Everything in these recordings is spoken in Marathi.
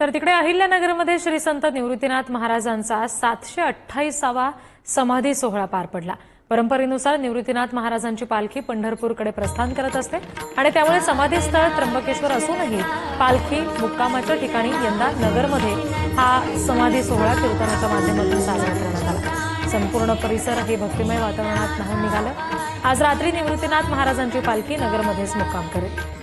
तर तिकडे अहिल्यानगरमध्ये श्री संत निवृत्तीनाथ महाराजांचा सातशे अठ्ठावीसावा समाधी सोहळा पार पडला. परंपरेनुसार निवृत्तीनाथ महाराजांची पालखी पंढरपूरकडे प्रस्थान करत असते आणि त्यामुळे समाधीस्थळ त्र्यंबकेश्वर असूनही पालखी मुक्कामाच्या ठिकाणी यंदा नगरमध्ये हा समाधी सोहळा कीर्तनाच्या माध्यमातून साजरा करण्यात आला. संपूर्ण परिसर हे भक्तिमय वातावरणात न्हाऊन निघालं. आज रात्री निवृत्तीनाथ महाराजांची पालखी नगरमध्येच मुक्काम करेल.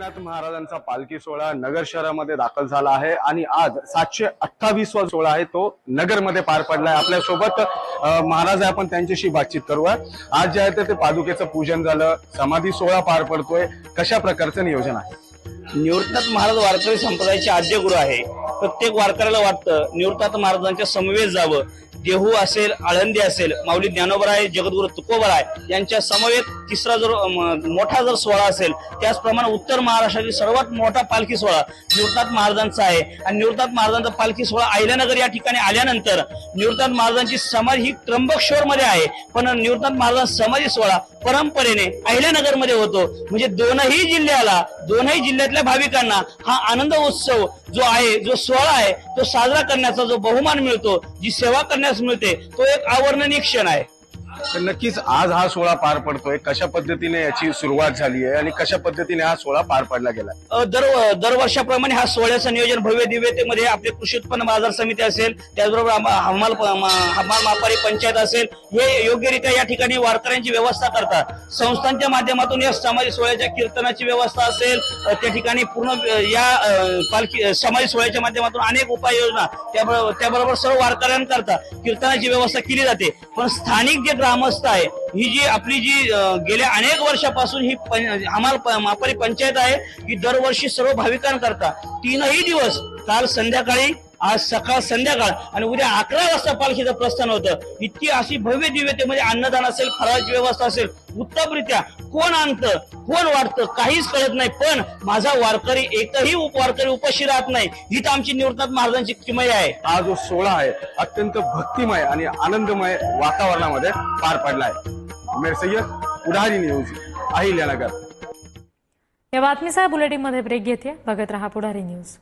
निवृत्तीनाथ महाराजांचा पालखी सोहळा नगर शहरामध्ये दाखल झाला आहे आणि आज सातशे अठ्ठावीसवा सोहळा आहे तो नगरमध्ये पार पडलाय. आपल्यासोबत महाराज आहे आपण त्यांच्याशी बातचीत करूया. आज जे आहे ते- ते पादुकेचं पूजन झालं समाधी सोहळा पार पडतोय. कशा प्रकारचं नियोजन आहे? निवृत्तनाथ महाराज वारकरी संप्रदायाचे आद्य गुरु आहे. प्रत्येक वारकऱ्याला वाटतं निवृत्तनाथ महाराजांच्या समवेत जावं. देहू असेल आळंदी असेल माऊली ज्ञानोबराय जगद्गुरु आहे यांच्या समवेत तिसरा जर मोठा जर सोहळा असेल त्याचप्रमाणे उत्तर महाराष्ट्रातील सर्वात मोठा पालखी सोहळा निवृत्तनाथ महाराजांचा आहे. आणि निवृत्तनाथ महाराजांचा पालखी सोहळा अहिल्यानगर या ठिकाणी आल्यानंतर निवृत्तनाथ महाराजांची समाधी ही त्र्यंबकेश्वर मध्ये आहे. पण निवृत्तनाथ महाराजांचा समाधी सोहळा परंपरेने अहिल्यानगरमध्ये होतो. म्हणजे दोनही जिल्ह्याला दोनही जिल्ह्यातल्या भाविकांना हा आनंद उत्सव जो आहे जो सोहळा आहे तो साजरा करण्याचा जो बहुमान मिळतो जी सेवा करण्या मिळते. तो एक आवर्णनीय क्षण आहे. तर नक्कीच आज हा सोहळा पार पडतोय. कशा पद्धतीने याची सुरुवात झाली आहे आणि कशा पद्धतीने हा सोहळा पार पडला गेला? अ, दर दरवर्षाप्रमाणे हा सोहळ्याचं नियोजन भव्य दिव्यतेमध्ये आपले कृषी उत्पन्न बाजार समिती असेल त्याचबरोबर आम- हमाल प- हमाल मापारी पंचायत असेल हे योग्यरित्या या ठिकाणी वारकऱ्यांची व्यवस्था करतात. संस्थांच्या माध्यमातून या समाज सोहळ्याच्या कीर्तनाची व्यवस्था असेल अ, त्या ठिकाणी पूर्ण अ, या अ, पालखी समाज सोहळ्याच्या माध्यमातून अनेक उपाययोजना त्याबरोबर त्याबरोबर सर्व वारकऱ्यांकरता कीर्तनाची व्यवस्था केली जाते. पण स्थानिक जे ग्रामस्थ आहे. ही जी आपली जी गेल्या अनेक वर्षापासून ही आम्हाला मापारी पंचायत आहे ही दरवर्षी सर्व भाविकांकरता तीनही दिवस काल संध्याकाळी आज सकाळ संध्याकाळ आणि उद्या अकरा वाजता पालखीचं प्रस्थान होतं. इतकी अशी भव्य दिव्यतेमध्ये अन्नदान असेल फराळाची व्यवस्था असेल उत्तमरित्या कोण आणतं कोण वाटतं काहीच कळत नाही. पण माझा वारकरी एकही उप वारकरी उपाशी राहत नाही. ही तर आमची निवृत्तनाथ महाराजांची किमया आहे. हा जो सोहळा आहे अत्यंत भक्तिमय आणि आनंदमय वातावरणामध्ये पार पडलाय उमेर सय्यद पुढारी न्यूज अहिल्यानगर. या बातमीसह बुलेटिनमध्ये ब्रेक घेते. बघत रहा पुढारी न्यूज.